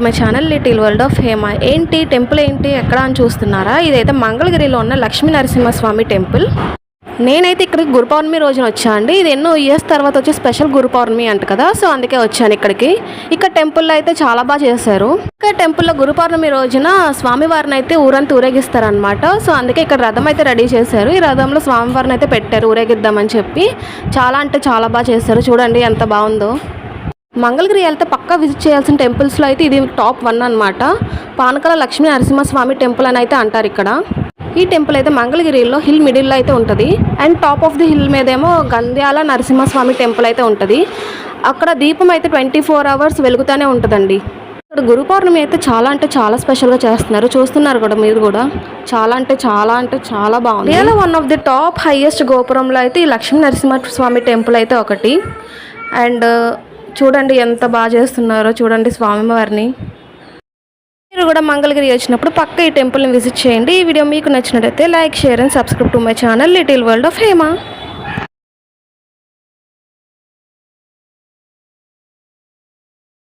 To my channel little world of Hema ఏంటి? Temple ఏంటి? ఎక్కడ అని చూస్తున్నారా? ఇదైతే మంగళగిరిలో ఉన్న లక్ష్మీ నరసింహస్వామి టెంపుల్. నేనైతే ఇక్కడికి గురు పౌర్ణమి రోజున వచ్చా అండి. ఇది ఎన్నో ఇయర్స్ తర్వాత వచ్చి స్పెషల్ గురు పౌర్ణమి అంట కదా. సో అందుకే వచ్చాను ఇక్కడికి. ఇక్కడ టెంపుల్లో అయితే చాలా బాగా చేశారు. ఇక్కడ టెంపుల్లో గురు పౌర్ణమి రోజున స్వామివారిని అయితే ఊరంతా ఊరేగిస్తారనమాట సో అందుకే ఇక్కడ రథం అయితే రెడీ చేశారు. ఈ రథంలో స్వామివారిని అయితే పెట్టారు. ఊరేగిద్దామని చెప్పి. చాలా అంటే చాలా బాగా చేశారు. చూడండి ఎంత బాగుందో. మంగళగిరి వెళ్తే పక్కా విజిట్ చేయాల్సిన టెంపుల్స్లో అయితే ఇది టాప్ వన్ అనమాట పానకల లక్ష్మీ నరసింహస్వామి టెంపుల్ అని అయితే అంటారు ఇక్కడ. ఈ టెంపుల్ అయితే మంగళగిరిలో హిల్ మిడిల్లో అయితే ఉంటుంది. And top of the hill మీదేమో Gandhyala Narasimhaswamy temple అయితే ఉంటుంది. అక్కడ దీపం అయితే ట్వంటీ ఫోర్ అవర్స్ వెలుగుతూనే ఉంటుందండి. ఇక్కడ గురు పౌర్ణమి అయితే చాలా అంటే చాలా స్పెషల్గా చేస్తున్నారు. చూస్తున్నారు కూడా మీరు కూడా? చాలా అంటే చాలా అంటే చాలా బాగుంది. Real one of the top highest గోపురంలో అయితే ఈ లక్ష్మీ నరసింహస్వామి టెంపుల్ అయితే ఒకటి. అండ్ చూడండి ఎంత బాగా చేస్తున్నారో చూడండి స్వామివారిని. మీరు కూడా మంగళగిరి వచ్చినప్పుడు పక్క ఈ టెంపుల్ని విజిట్ చేయండి. ఈ వీడియో మీకు నచ్చినట్లయితే like share and subscribe to my channel little world of Hema.